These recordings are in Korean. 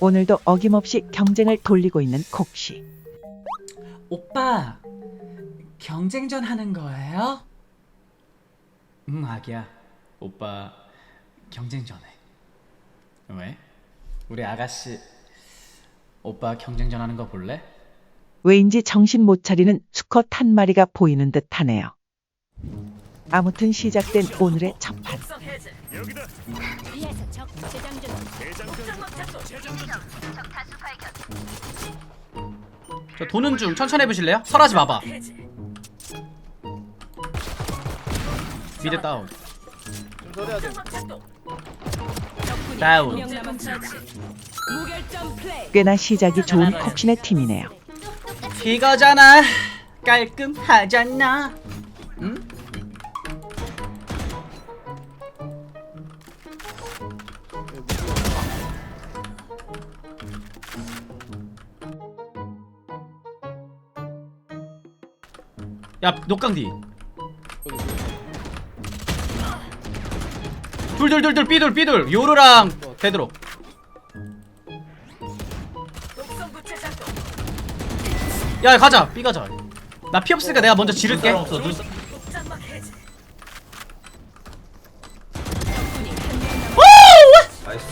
오늘도 어김없이 경쟁을 돌리고 있는 콕씨. 오빠 경쟁전 하는 거예요? 응 아기야 오빠 경쟁전 해 왜? 우리 아가씨 오빠 경쟁전 하는 거 볼래? 왜인지 정신 못 차리는 수컷 한 마리가 보이는 듯 하네요. 아무튼 시작된 오늘의 첫 판. 위에서 적 재장 중. 저 도는 중. 천천히 해보실래요? 설하지 마봐. 미드 다운. 다운. 명 남았다. 무결점 플레이. 꽤나 시작이 좋은 콕신의 팀이네요. 이거잖아. 깔끔하잖아. 응? 야 녹강 뒤 둘둘둘둘 삐둘 삐둘. 요르랑 베드로 야 가자. 삐 가자. 나 피 없으니까 내가 먼저 지를게.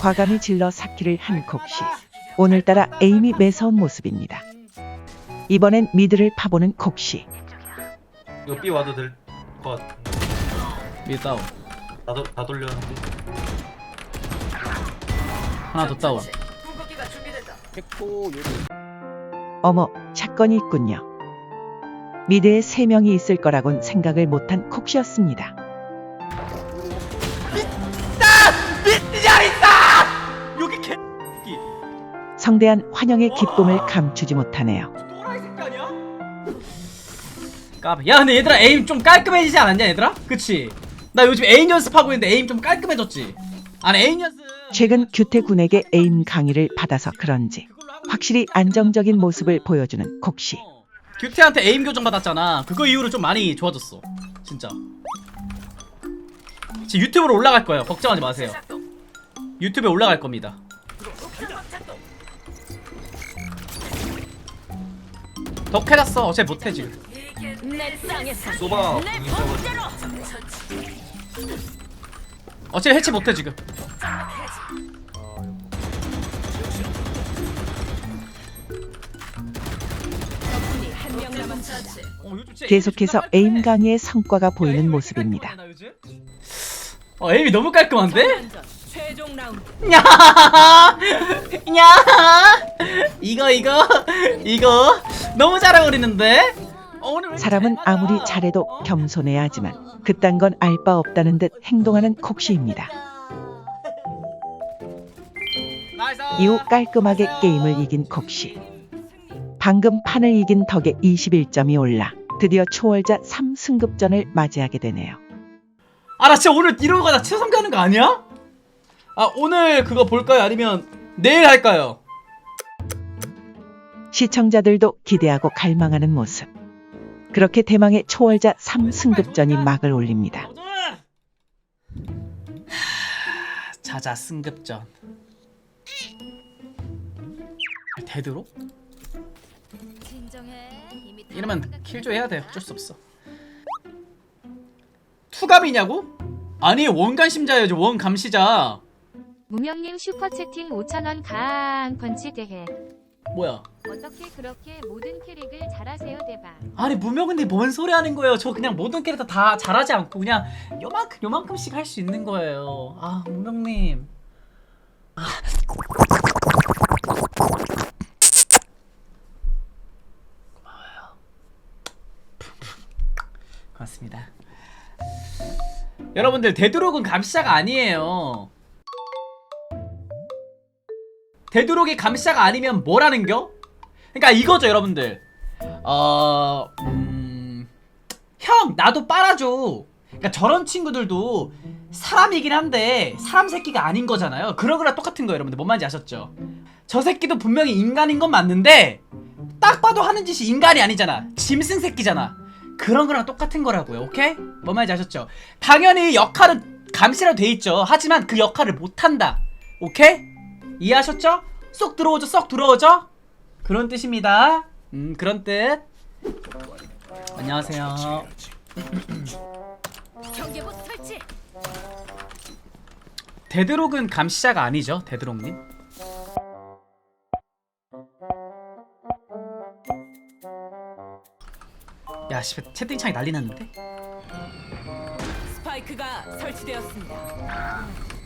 과감히 질러 사키를 한 콕씨. 오늘따라 에임이 매서운 모습입니다. 이번엔 미드를 파보는 콕씨. 이거 B 와도 될 것 같은데. 미드 다운. 다, 도, 다 돌렸는데. 하나 더 다운. 어머, 사건이 있군요. 미드에 세 명이 있을 거라곤 생각을 못한 개 성대한 환영의 기쁨을 감추지 못하네요. 까비 야 근데 얘들아 에임 좀 깔끔해지지 않았냐 얘들아? 그치? 나 요즘 에임 연습하고 있는데 에임 좀 깔끔해졌지? 아니 에임 연습 최근 규태군에게 에임 강의를 받아서 그런지 확실히 안정적인 모습을 보여주는 콕씨. 어. 규태한테 에임 교정 받았잖아 그거 이후로 좀 많이 좋아졌어 진짜 지금 유튜브로 올라갈 거예요 걱정하지 마세요 유튜브에 올라갈 겁니다 덕해졌어 어차피 못해 지금 내 땅에서 쏘봐 내. 어차피 해치 못해 지금 적군이 한 명 남았습니다. 어, 요즘 진짜 계속해서 에임 존나 강의의 성과가. 보이는 모습입니다. 깔끔하네, 나 요즘? 어 에임이 너무 깔끔한데? 전반전 최종 라운드. 야, 야, 이거 이거 이거 너무 잘 어울리는데? 어, 사람은? 아무리 잘해도 겸손해야 하지만 그딴 건 알 바 없다는 듯 행동하는 콕씨입니다. 나이스. 이후 깔끔하게 게임을 이긴 콕씨. 방금 판을 이긴 덕에 21점이 올라 드디어 초월자 3승급전을 맞이하게 되네요. 아, 나 진짜 오늘 이러고 가다 최선 가는 거 아니야? 아, 오늘 그거 볼까요? 아니면 내일 할까요? 시청자들도 기대하고 갈망하는 모습. 그렇게 대망의 초월자 3승급전이 막을 올립니다. 하, 자자 승급전. 다 이러면. 킬조 해야 돼. 어쩔 수 없어. 투감이냐고? 아니 원감심자야죠. 원감시자. 무명님 슈퍼채팅 5,000원 강 펀치 대회. 뭐야? 어떻게 그렇게 모든 캐릭을 잘하세요 대박. 아니 무명인데 뭔 소리 하는 거예요? 저 그냥 모든 캐릭터 다 잘하지 않고 그냥 요만큼 요만큼씩 할 수 있는 거예요. 아 무명님. 아. 고마워요. 고맙습니다. 여러분들 데드록은 감시자가 아니에요. 데드록이 감시자가 아니면 뭐라는겨? 그러니까 이거죠 여러분들. 어, 음, 형, 나도 빨아줘. 그러니까 저런 친구들도 사람이긴 한데 사람 새끼가 아닌 거잖아요. 그런 거랑 똑같은 거예요, 여러분들. 뭔 말인지 아셨죠? 저 새끼도 분명히 인간인 건 맞는데 딱 봐도 하는 짓이 인간이 아니잖아. 짐승 새끼잖아. 그런 거랑 똑같은 거라고요. 오케이? 뭔 말인지 아셨죠? 당연히 역할은 감시로 돼 있죠. 하지만 그 역할을 못 한다. 오케이? 이해하셨죠? 쏙 들어오죠 쏙 들어오죠 그런 뜻입니다 음 그런 뜻 안녕하세요 경계복 설치. 데드록은 감시자가 아니죠 데드록님 야 씨, 채팅창이 난리 났는데 스파이크가 설치되었습니다.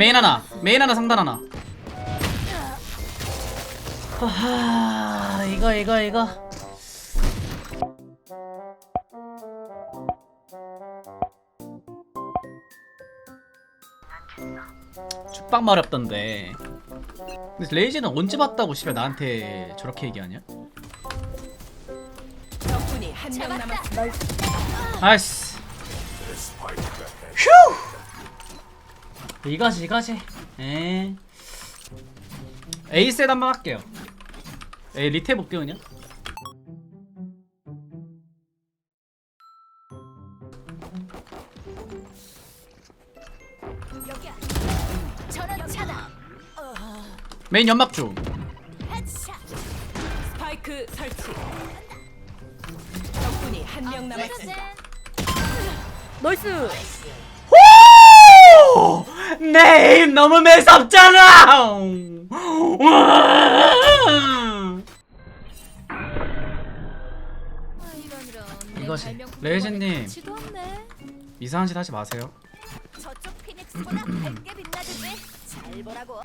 메인 명 하나. 메인 하나 상단 하나. 아 이거 이거 이거. 죽방 마렵던데. 근데 레이지는 언제 봤다고 씨발 나한테 저렇게 얘기하냐? 아이씨 이거지 이거지 에 에이셋 한번 할게요 에이 리테 볼게요 그냥. 메인 연막 중. 스파이크 설치. 적군이 한 명 남았습니다. 오! 네임 너무 매섭잖아 이거지 레이즈님 이상한 짓 하지 마세요 저쪽 피닉스보다 밝게 빛나듯이 잘 보라고.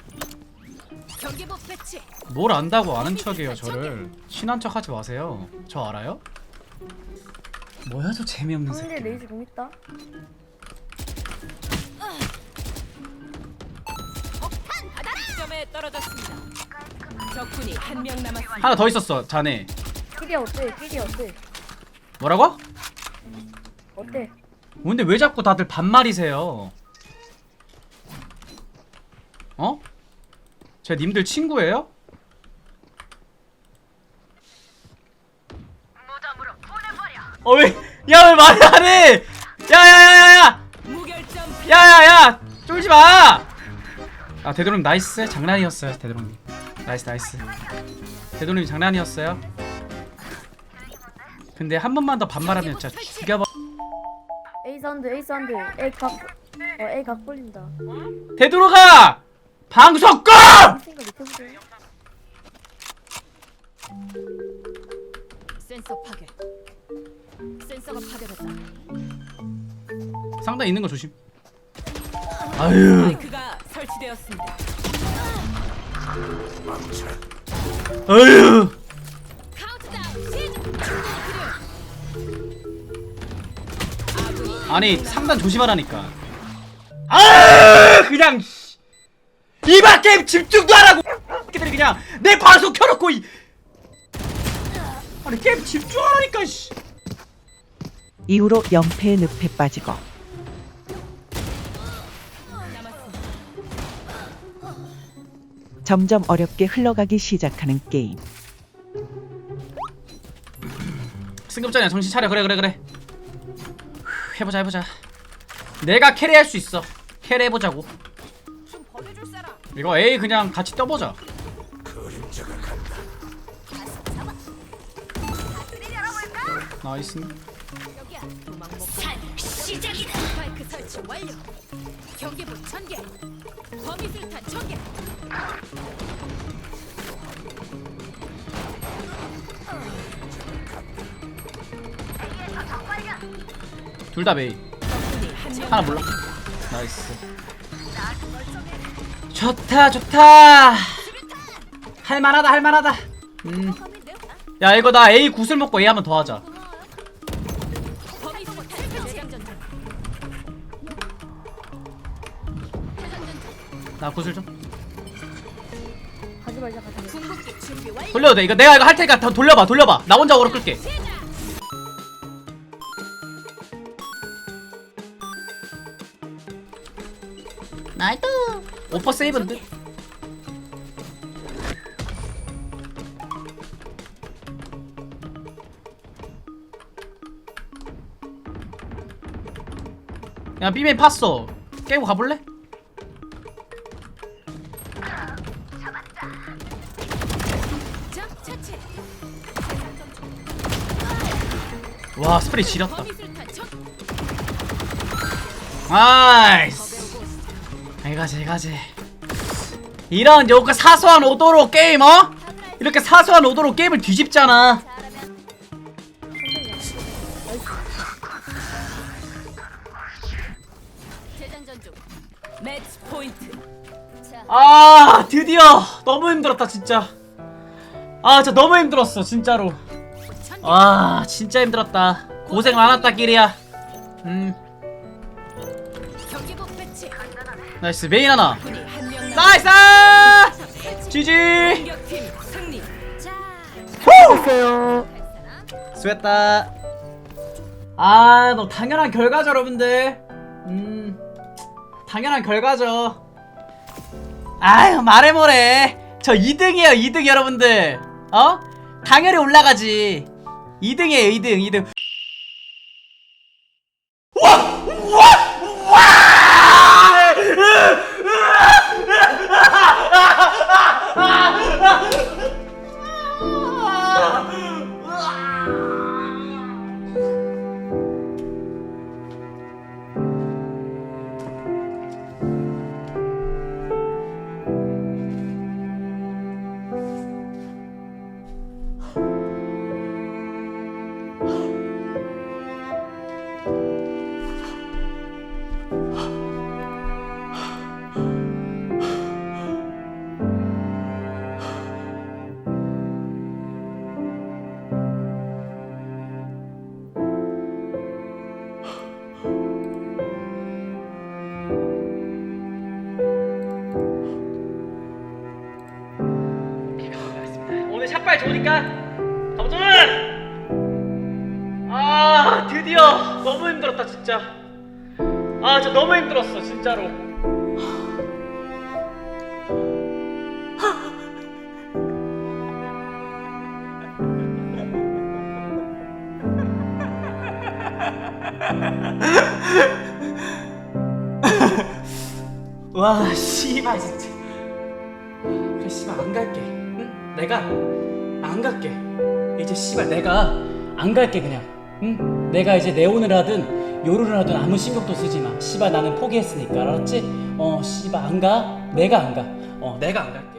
경계복 배치. 뭘 안다고 아는 척이에요 저를 친한 척 하지 마세요 저 알아요? 뭐야 저 재미없는 새끼 레이즈 공 있다. 떨어졌습니다. 적군이 한 명 남았습니다. 하나 더 있었어 자네 끼리 어때? 끼리 어때? 뭐라고? 어때? 근데 왜 자꾸 다들 반말이세요 어? 제 님들 친구예요? 어 왜? 야 왜 말을 안 해? 야야야야야! 무결점 야야야! 쫄지 마! 아 되도록 나이스 장난이었어요 되도록님 나이스 나이스 되도록님 장난이었어요 근데 한 번만 더 반말하면 진짜 죽여버 A 사운드, A 사운드, A 각, 어 A 각 벌린다. 되도록아! 방송 꺼! 생각 밑에 보세요. 센서 파괴. 센서가 파괴됐다. 상단 있는 거 조심 아유 스파이크가 설치되었습니다. 아유 카운트다운 시작. 아군이 아니 상단 조심하라니까 아 그냥 씨. 이봐 게임 집중도 하라고 새끼들이 그냥 내 방송 켜놓고 이 아니 게임 집중하라니까 씨 이후로 연패의 늪에 빠지고 점점 어렵게 흘러가기 시작하는 게임. 승급전이야 정신 차려. 그래 그래 그래. 후, 해보자 해보자. 내가 캐리할 수 있어. 캐리해보자고. 이거 A 그냥 같이 떠보자. 나이스 여기야. 도망 먹고. 시작이다. 스파이크 설치 완료. 경계복 전개. 범위술탄 전개. 둘 다 메이 적군이 한명 하나 몰라 나이스 좋다 좋다 할만하다 할만하다 음야 이거 나 A 구슬 먹고 A 한번 더 하자 나 구슬 좀. 가지 말자, 가지 말자. 궁극기 준비 완료. 돌려도 돼. 이거 내가 이거 할 테니까 더 돌려봐 돌려봐. 나 혼자 오로 끌게. 나이스 오퍼 세이브인데? 야 B맨 팠어. 깨고 가볼래? 와 스프레이 지렸다. 나이스 이가지 이가지 이런 요거 사소한 오도로 게임 어? 이렇게 사소한 오도로 게임을 뒤집잖아. 아 드디어 너무 힘들었다 진짜 아 진짜 너무 힘들었어 진짜로. 와 진짜 힘들었다 고생 많았다 끼리야 음 경기복 배치. 나이스 메인 하나 군이 한명 나이스 지지 공격팀 승리. 자. 됐어요. 수고했다 아 뭐 당연한 결과죠 여러분들 음 당연한 결과죠 아유 말해 뭐래 저 2등이에요 2등 여러분들 어? 당연히 올라가지 2등이에요 2등 2등 샷발 좋으니까. 가보자 아 드디어 너무 힘들었다 진짜. 아 진짜 너무 힘들었어 진짜로. 와 씨발 진짜. 그래 씨발 안 갈게. 응? 내가 안 갈게. 이제 씨발 내가 안 갈게 그냥. 응? 내가 이제 네온을 하든 요루를 하든 아무 신경도 쓰지 마. 씨발 나는 포기했으니까. 알았지? 어 씨발 안 가? 내가 안 가 어 내가 안 갈게